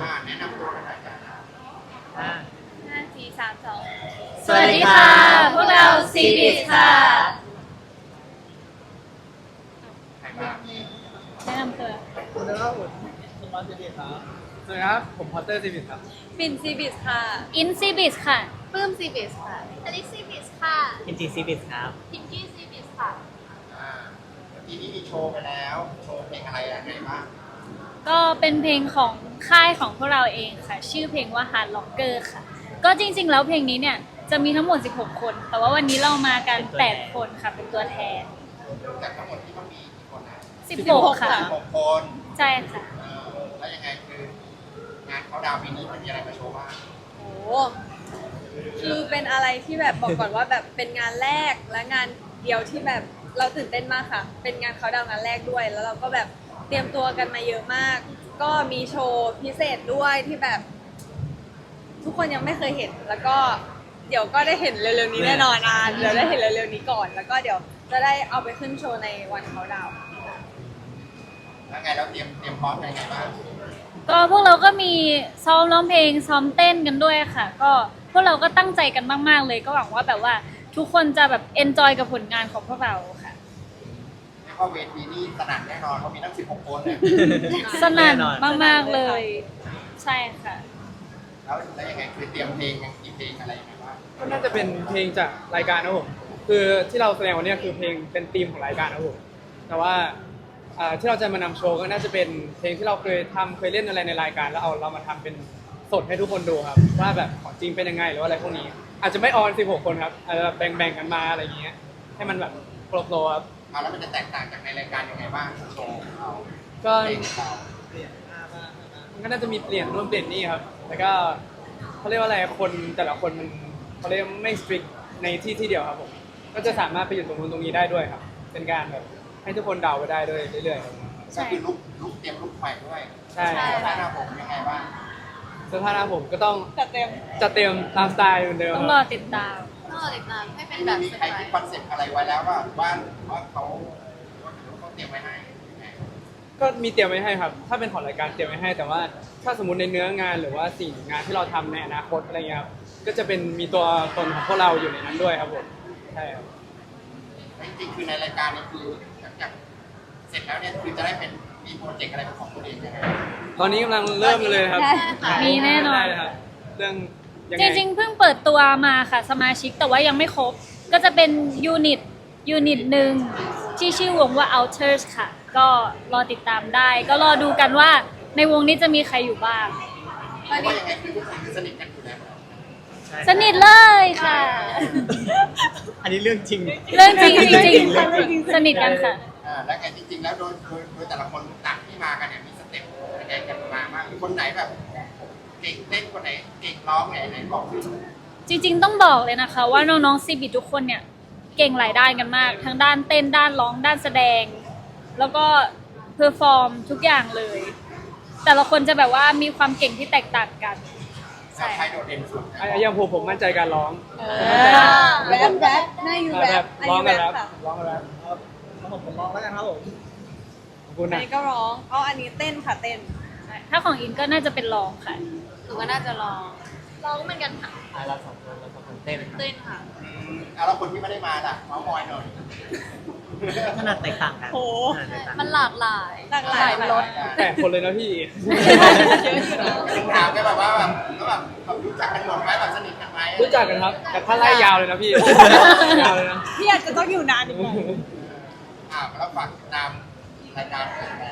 อ่าแนะนำตัวกันหน่อยจ้ะอ่าห้าสี่สามสองสวัสดีค่ะ พวกเรา Cbiz ค่ะ ใครบ้างแนะนำตัวคุณแล้วก็ผมสมาร์ทซีบีครับสวัสดีครับ ผมพอตเตอร์ซีบีครับ ปิ่นซีบิสค่ะ อินซีบิสค่ะปลื้มซีบิสค่ะอลิซีบิสค่ะอินจีซีบีครับ พิงกี้ซีบิสค่ะ อ่าเมื่อกี้นี้มีโชว์ไปแล้ว โชว์เพลงอะไรยังไงบ้าง ก็เป็นเพลงของ ค่ายของพวกเราเองค่ะ ชื่อเพลงว่า Hard Locker ค่ะ ก็จริง ๆ แล้วเพลงนี้เนี่ยจะมีทั้งหมด 16 คน แต่ว่าวันนี้เรามากัน 8 คนค่ะ เป็นตัวแทน จากทั้งหมดที่ต้องมีกี่คนนะ16 ค่ะ หกคนใช่ค่ะ เออแล้วยังไงคืองานเขาดาวน์ปีนี้มันมีอะไรมาโชว์บ้างโอ้คือเป็นอะไรที่แบบบอกก่อนว่าแบบเป็นงานแรกและงานเดียวที่แบบเราตื่นเต้นมากค่ะ เป็นงานเขาดาวน์งานแรกด้วย แล้วเราก็แบบเตรียมตัวกันมาเยอะมาก ก็มีโชว์พิเศษด้วยที่แบบ ทุกคนยังไม่เคยเห็น แล้วก็เดี๋ยวก็ได้เห็นเร็วๆนี้แน่นอนอะเดี๋ยวได้เห็นเร็วๆนี้ก่อน แล้วก็เดี๋ยวจะได้เอาไปขึ้นโชว์ในวันเขาดาวน์แล้วไงเราเตรียมเตรียมพร้อมยังไงบ้างก็พวกเราก็มีซ้อมร้องเพลงซ้อมเต้นกันด้วยค่ะ ก็พวกเราก็ตั้งใจกันมาก ๆ เลยก็หวังว่าแบบว่าทุกคนจะแบบเอนจอยกับผลงานของพวกเราค่ะเรียก ว่าเวทีนี้สนั่นแน่นอนเขามีตั้ง 16 คนเนี่ยสนั่นแน่นอนมาก ๆ เลย ใช่ค่ะ แล้วแล้วยังไงคือเตรียมเพลงยังกี่เพลงอะไรยังไงบ้างก็น่าจะเป็นเพลงจากรายการนะครับผมคือที่เราแสดงวันเนี้ยคือเพลงเป็นธีมของรายการนะครับผมแต่ว่าอ่าที่เราจะมานำโชว์ก็น่าจะเป็นเพลงที่เราเคยทำเคยเล่นอะไรในรายการแล้วเอาเรามาทำเป็นสดให้ทุกคนดูครับ ว่าแบบของจริงเป็นยังไงหรือว่าอะไรพวกนี้ อาจจะไม่ออน16 คนครับอาจจะแบ่งๆกันมาอะไรอย่างเงี้ยให้มันแบบโปรโปรครับ เอาแล้วมันจะแตกต่างจากในรายการยังไงบ้างโชว์ของเราก็ เพลงของเรามันก็น่าจะมีเปลี่ยนร่วมเปลี่ยนนี่ครับแล้วก็เขาเรียกว่าอะไร คนแต่ละคนมันเขาเรียกไม่สตริกในที่ที่เดียวครับผม ก็จะสามารถไปอยู่ตรงนู้นตรงนี้ได้ด้วยครับ เป็นการแบบให้ทุกคนเดาไปได้ด้วยเรื่อยๆครับใช่ก็คือลุกลุกเตรียมลุกใหม่ด้วยใช่ใช่เสื้อผ้าหน้าผมยังไงบ้างเสื้อผ้าหน้าผมก็ต้องจัดเต็มจัดเต็มตามสไตล์เหมือนเดิมต้องรอติดตาม ก็ติดตามให้เป็นมีแบบมีเซอร์ใครไพรคิดส์คอนเซ็ปต์อะไรไว้แล้วว่าว่าว่าเขาว่าเขาเตรียมไว้ให้ยังไงก็มีเตรียมไว้ให้ครับ ถ้าเป็นของรายการเตรียมไว้ให้ แต่ว่าถ้าสมมติในเนื้องานหรือว่าสิ่งงานที่เราทำในอนาคตอะไรเงี้ยครับ ก็จะเป็นมีตัวตนของพวกเราอยู่ในนั้นด้วยครับผม ใช่ครับ จริงๆคือในรายการนี้คือหลังจากเสร็จแล้วเนี่ยคือจะได้เป็นมีโปรเจกต์อะไรเป็นของตัวเองยังไง ตอนนี้กำลังเริ่มกันเลยครับมีแน่นอน ได้เลยครับ เรื่อง ยังจไงริงๆเพิ่งเปิดตัวมาค่ะสมาชิกแต่ว่ายังไม่ครบ ก็จะเป็นยูนิตยูนิตหนึ่งที่ชื่อวงว่า Outers ค่ะ ก็รอติดตามได้ ก็รอดูกันว่าในวงนี้จะมีใครอยู่บ้างเพราะว่ายังไงคือทุกคนคือสนิทกันอยู่แล้วสนิทเลยค่ะ อันนี้เรื่องจริง เรื่องจริงจริงๆค่ะสนิทกันค่ะอ่าแล้วไงจริงๆ แล้วโดยโดยโดยแต่ละคนต่างที่มากันเนี่ยมีสเต็ปยังไงกันมาบ้างมีคนไหนแบบ เก่งเต้นคนไหนเก่งร้องไหนไหนบอกสิจริง ๆ ต้องบอกเลยนะคะ ว่าน้องๆซีบิทุกคนเนี่ยเก่งหลายด้านกันมาก ทั้งด้านเต้นด้านร้องด้านแสดง แล้วก็เพอร์ฟอร์มทุกอย่างเลย แต่ละคนจะแบบว่ามีความเก่งที่แตกต่างกัน ใช่ใครโดดเด่นสุดไอ้อย่างผมผมมั่นใจการร้องแรปแรปหน้ายูแรปอาร้องยุกัแรนปแล้วค่ะร้องกันแล้วผมผมลองแล้วกันครับผมขอบคุณอันนะ นี้ก็ร้องเอาอันนี้เต้นค่ะเต้น ถ้าของอินก็น่าจะเป็นร้องค่ะ หรือว่าน่าจะลองลองเหมือนกันค่ะอะเราสองคนเราสองคนเต้นครับเต้นค่ะอืมเอาแล้วคนที่ไม่ได้มาล่ะเมาส์มอยหน่อย ขนาดแตกต่างกันโอ้ขนาดแตกต่างมันหลากหลายหลากหลาย รส แปดคนเลยนะพี่ถึงถามแค่แบบว่าแบบแล้วแบบแบบรู้จักกันหมดไหมแบบสนิทกันไหมรู้จักกันครับ แต่ถ้าไล่ยาวเลยนะพี่ ยาวเลยนะ พี่อาจจะต้องอยู่นานอีกหน่อยอ่าแล้วฝากติดตามรายการอื่นไหม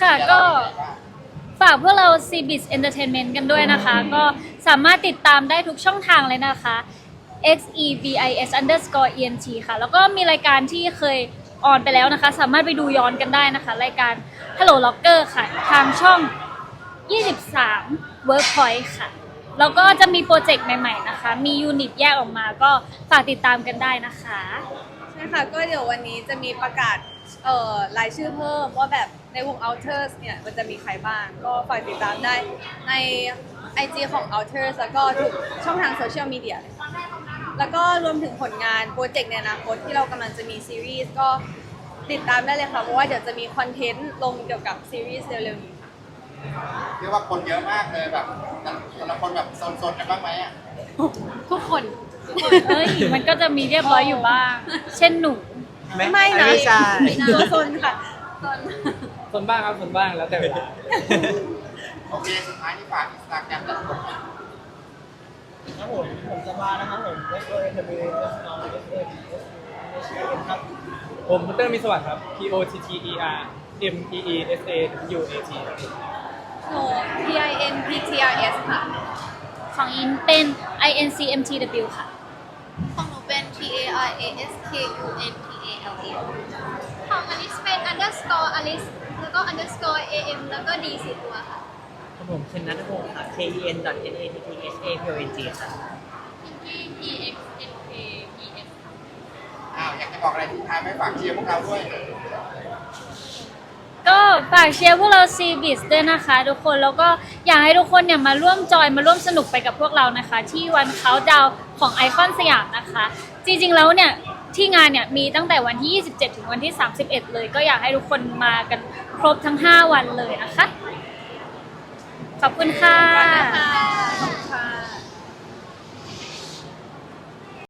ค่ะเดี๋ยวก็เราไปไหนบ้าง ฝากพวกเรา c b i z Entertainment กันด้วยนะคะ ก็สามารถติดตามได้ทุกช่องทางเลยนะคะ x e b i s underscore e n t ค่ะ แล้วก็มีรายการที่เคยออนไปแล้วนะคะ สามารถไปดูย้อนกันได้นะคะ รายการ Hello Locker ค่ะ ทางช่อง 23 Workpoint ค่ะ แล้วก็จะมีโปรเจกต์ใหม่ ๆ นะคะ มียูนิตแยกออกมาก็ฝากติดตามกันได้นะคะ ใช่ค่ะก็เดี๋ยววันนี้จะมีประกาศเอ่อรายชื่อเพิ่มว่าแบบในวง Outers เนี่ยมันจะมีใครบ้าง ก็ฝากติดตามได้ใน IG ของ Outers แล้วก็ทุกช่องทางโซเชียลมีเดียเลยค่ะแล้วก็รวมถึงผลงานโปรเจกต์ในอนาคตที่เรากำลังจะมีซีรีส์ก็ติดตามได้เลยค่ะ เพราะว่าเดี๋ยวจะมีคอนเทนต์ลงเกี่ยวกับซีรีส์เร็วๆนี้ค่ะเรียกว่าคนเยอะมากเลยแบบแต่ละคนแบบโซนๆกันบ้างไหมอะทุกคน เอ้ยมันก็จะมีเรียบร้อยอยู่บ้าง เช่นหนู ไม่นะ ไม่ใช่ตัวซนค่ะ ส่วนบ้างครับส่วนบ้างแล้วแต่เวลา โอเค สุดท้ายนี่ฝากอินสตาแกรมแต่ละคนหน่อยครับผมผมจะมานะครับผม S O N W S O S A B S H A N ครับ ผมพัตเตอร์มีสวัสดิ์ครับ P O T T E R M E E S A W A T ครับโน P I N P T R S ค่ะ ของอินเป็น I N C M T W ค่ะ ของหนูเป็น T A R A S K U N T A L A ของอลิสเป็น underscore alice แล้วก็ underscore A M แล้วก็ D สี่ตัวค่ะ ครับผมเคนนัทพงศ์ค่ะ K E N N A T T H A P O N G ค่ะ P X N K E S อ้าวอยากจะบอกอะไรทิ้งท้ายไหมฝากเชียร์พวกเราด้วย ก็ฝากเชียร์พวกเรา C b i s ด้วยนะคะ ทุกคนแล้วก็อยากให้ทุกคนเนี่ยมาร่วมจอยมาร่วมสนุกไปกับพวกเรานะคะ ที่วันเขาดาวของไอคอนสยามนะคะ จริงๆแล้วเนี่ยที่งานเนี่ยมีตั้งแต่วันที่ 27 ถึงวันที่ 31 เลย ก็อยากให้ทุกคนมากันครบทั้ง 5 วันเลยนะคะ ขอบคุณค่ะค่ะ